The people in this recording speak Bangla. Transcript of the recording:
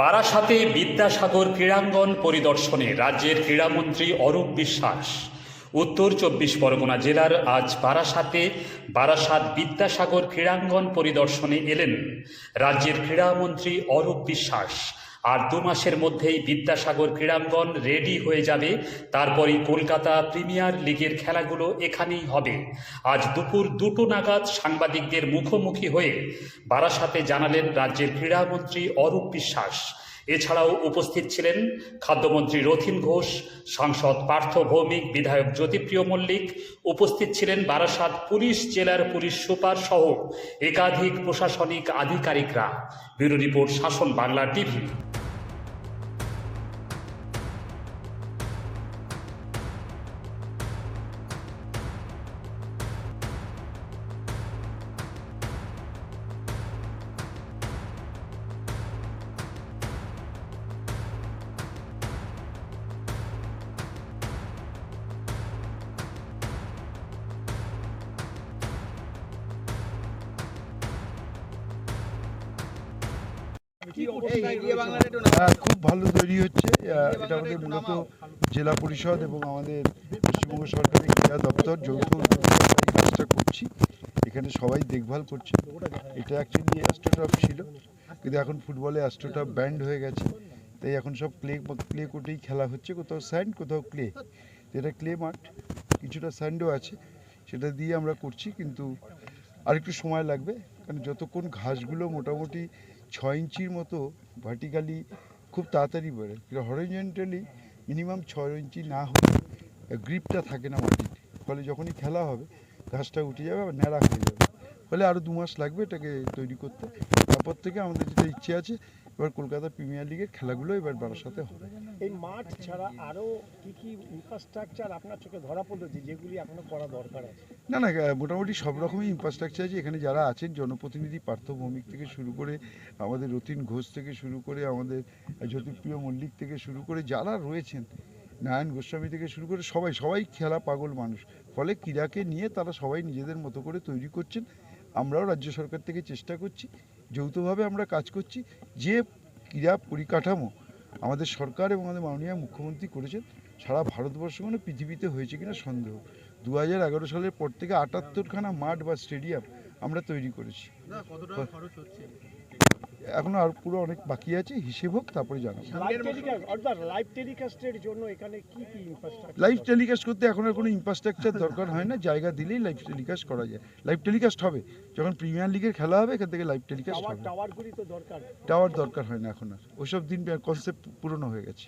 বারাসাতে বিদ্যাসাগর ক্রীড়াঙ্গন পরিদর্শনে রাজ্যের ক্রীড়ামন্ত্রী অরূপ বিশ্বাস। উত্তর চব্বিশ পরগনা জেলার আজ বারাসাতে বারাসাত বিদ্যাসাগর ক্রীড়াঙ্গন পরিদর্শনে এলেন রাজ্যের ক্রীড়ামন্ত্রী অরূপ বিশ্বাস। আর দু মাসের মধ্যেই বিদ্যাসাগর ক্রীড়াঙ্গন রেডি হয়ে যাবে। তারপরেই কলকাতা প্রিমিয়ার লিগের খেলাগুলো এখানেই হবে। আজ দুপুর দুটো নাগাদ সাংবাদিকদের মুখোমুখি হয়ে বারাসাতে জানালেন রাজ্যের ক্রীড়ামন্ত্রী অরূপ বিশ্বাস। এছাড়াও উপস্থিত ছিলেন খাদ্যমন্ত্রী রথিন ঘোষ, সাংসদ পার্থ ভৌমিক, বিধায়ক জ্যোতিপ্রিয় মল্লিক। উপস্থিত ছিলেন বারাসাত পুলিশ জেলার পুলিশ সুপার সহ একাধিক প্রশাসনিক আধিকারিকরা। ব্যুরো রিপোর্ট শাসন বাংলা টিভি। হ্যাঁ খুব ভালো তৈরি হচ্ছে। এটা আমাদের মূলত জেলা পরিষদ এবং আমাদের পশ্চিমবঙ্গ সরকারের ক্রীড়া দপ্তর যৌথ কাজটা করছি। এখানে সবাই দেখভাল করছে। এটা অ্যাকচুয়ালি অ্যাস্ট্রোটাফ ছিল। কিন্তু এখন ফুটবলে অ্যাস্ট্রোটাফ ব্যান্ড হয়ে গেছে। তাই এখন সব ক্লে ক্লে কোর্টেই খেলা হচ্ছে। কোথাও স্যান্ড কোথাও ক্লে যেটা ক্লে মাঠ। কিছুটা স্যান্ডও আছে। সেটা দিয়ে আমরা করছি। কিন্তু আরেকটু সময় লাগবে। কারণ যতক্ষণ ঘাসগুলো মোটামুটি ছয় ইঞ্চির মতো ভার্টিক্যালি খুব তাড়াতাড়ি বেড়ে। হরিজেন্টালি মিনিমাম ছয় ইঞ্চি না হলে গ্রিপটা থাকে না মাটির ফলে যখনই খেলা হবে, ঘাসটা উঠে যাবে আবার ন্যাড়া হয়ে যাবে। ফলে আরও দু মাস লাগবে এটাকে তৈরি করতে। তারপর থেকে আমাদের যেটা ইচ্ছে আছে এবার কলকাতা প্রিমিয়ার লিগের খেলাগুলো এবার বারাসাতে হবে। এই মাঠ ছাড়া আরও কি কি ইনফ্রাস্ট্রাকচার আপনার চোখে ধরা পড়ল যে যেগুলি এখনও করা দরকার আছে? না না মোটামুটি সব রকমই ইনফ্রাস্ট্রাকচার আছে। এখানে যারা আছেন জনপ্রতিনিধি পার্থ ভৌমিক থেকে শুরু করে আমাদের রতিন ঘোষ থেকে শুরু করে আমাদের জ্যোতিপ্রিয় মল্লিক থেকে শুরু করে যারা রয়েছেন নারায়ণ গোস্বামী থেকে শুরু করে সবাই সবাই খেলা পাগল মানুষ। ফলে ক্রীড়াকে নিয়ে তারা সবাই নিজেদের মতো করে তৈরি করছেন। আমরাও রাজ্য সরকার থেকে চেষ্টা করছি। যৌথভাবে আমরা কাজ করছি। যে ক্রীড়া পরিকাঠামো আমাদের সরকার এবং আমাদের মাননীয় মুখ্যমন্ত্রী করেছেন, সারা ভারতবর্ষ মানে পৃথিবীতে হয়েছে কিনা সন্দেহ। দু হাজার এগারো সালের পর থেকে আটাত্তরখানা মাঠ বা স্টেডিয়াম আমরা তৈরি করেছি। এখনও আর পুরো অনেক বাকি আছে হিসেব হোক তারপরে জানাব। লাইভ টেলিকাস্ট করতে এখন আর কোনো ইনফ্রাস্ট্রাকচার দরকার হয় না জায়গা দিলেই লাইভ টেলিকাস্ট করা যায়। লাইভ টেলিকাস্ট হবে যখন প্রিমিয়ার লিগের খেলা হবে এখান থেকে লাইভ টেলিকাস্ট হবে। দরকার। টাওয়ার দরকার হয় না এখন আর। ওসব দিন কনসেপ্ট পুরনো হয়ে গেছে।